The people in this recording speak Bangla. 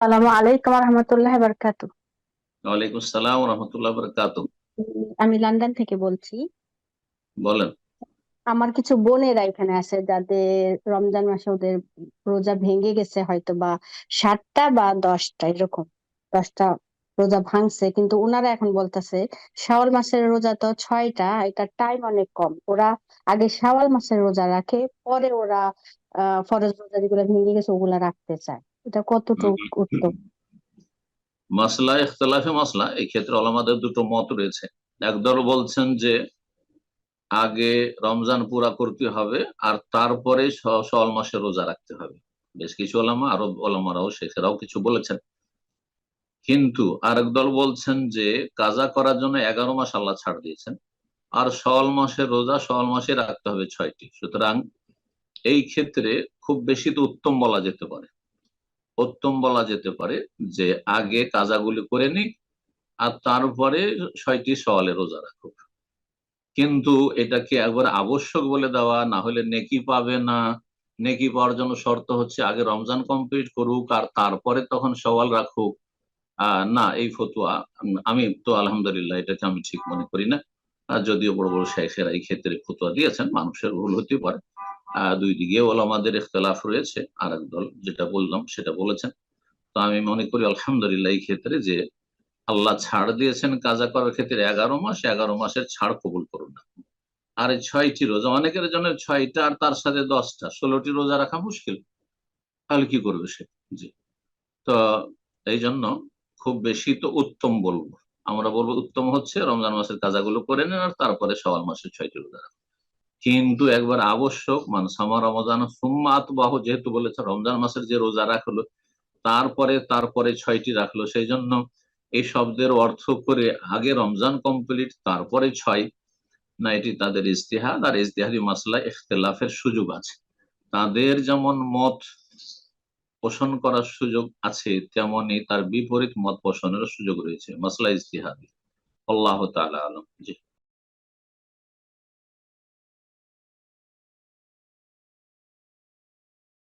আসসালামু আলাইকুম রহমতুল্লাহ বারকাতু ওয়ালাইকুম আসসালাম রহমতুল্লাহ বরকাত আমি লন্ডন থেকে বলছি। বলেন। আমার কিছু বোনেরা এখানে আছে যাদের রমজান মাসে ওদের রোজা ভেঙে গেছে হয়তো বা সাতটা বা দশটা এরকম দশটা রোজা ভাঙছে। কিন্তু ওনারা এখন বলতেছে শাওয়াল মাসের রোজা তো ছয়টা এটা টাইম অনেক কম। ওরা আগে শাওয়াল মাসের রোজা রাখে পরে ওরা আহ ফরজ রোজা যেগুলো ভেঙে গেছে ওগুলা রাখতে চায়। এটা কতটুকু উত্তম? মাসলা ইখতলাফে মাসলা এই ক্ষেত্রে আলামাদের দুটো মত রয়েছে। একদল বলছেন যে আগে রমজান পুরা করতে হবে আর তারপরে সওয়াল মাসে রোজা রাখতে হবে। বেশ কিছু ওলামা আরও ওলামারাও শেখেরাও কিছু বলেছেন। কিন্তু আরেক দল বলছেন যে কাজা করার জন্য এগারো মাস আল্লাহ ছাড় দিয়েছেন আর সওয়াল মাসের রোজা সওয়াল মাসে রাখতে হবে ছয়টি। সুতরাং এই ক্ষেত্রে খুব বেশি তো উত্তম বলা যেতে পারে। উত্তম বলা যেতে পারে যে আগে কাজাগুলি করে নিক আর তারপরে ছয়টি সওয়ালে রোজা রাখুক। কিন্তু এটাকে একবার আবশ্যক বলে দেওয়া, না হলে নেকি পাবে না। নেকি পাওয়ার জন্য শর্ত হচ্ছে আগে রমজান কমপ্লিট করুক আর তারপরে তখন সওয়াল রাখুক। না, এই ফতুয়া আমি তো আলহামদুলিল্লাহ এটাকে আমি ঠিক মনে করি না। যদিও বড় বড় শেখেরা এই ক্ষেত্রে ফতুয়া দিয়েছেন, মানুষের ভুল হতে পারে। দুই দিকে ওলামাদের ইখতলাফ রয়েছে। আর দল যেটা বললাম সেটা বলেছেন। তো আমি মনে করি আলহামদুলিল্লাহ এই ক্ষেত্রে যে আল্লাহ ছাড় দিয়েছেন কাজা করার ক্ষেত্রে এগারো মাস, এগারো মাসের ছাড় কবুল করুন। না আর এই ছয়টি রোজা, অনেকের জন্য ছয়টা আর তার সাথে দশটা, ষোলোটি রোজা রাখা মুশকিল। তাহলে কি করবে সে? জি। তো এই জন্য খুব বেশি তো উত্তম বলব। আমরা বলব উত্তম হচ্ছে রমজান মাসের কাজাগুলো করে নেন আর তারপরে সওয়াল মাসের ছয়টি রোজা রাখুন। কিন্তু একবার আবশ্যক মানসামা রমজান সুম্মাত বাহু যেহেতু বলেছে, রমজান মাসের যে রোজা রাখল, তারপরে তারপরে ছয়টি রাখল সেই জন্য এই শব্দের অর্থ করে আগে রমজান কমপ্লিট, তারপরে ছয়। না, এটি তাদের ইস্তেহাদ আর ইস্তেহাদি মাসলা ইখতলাফের সুযোগ আছে। তাদের যেমন মত পোষণ করার সুযোগ আছে তেমনই তার বিপরীত মত পোষণেরও সুযোগ রয়েছে, মাসলা ইস্তেহাদি আল্লাহ তাআলা আলম। জি।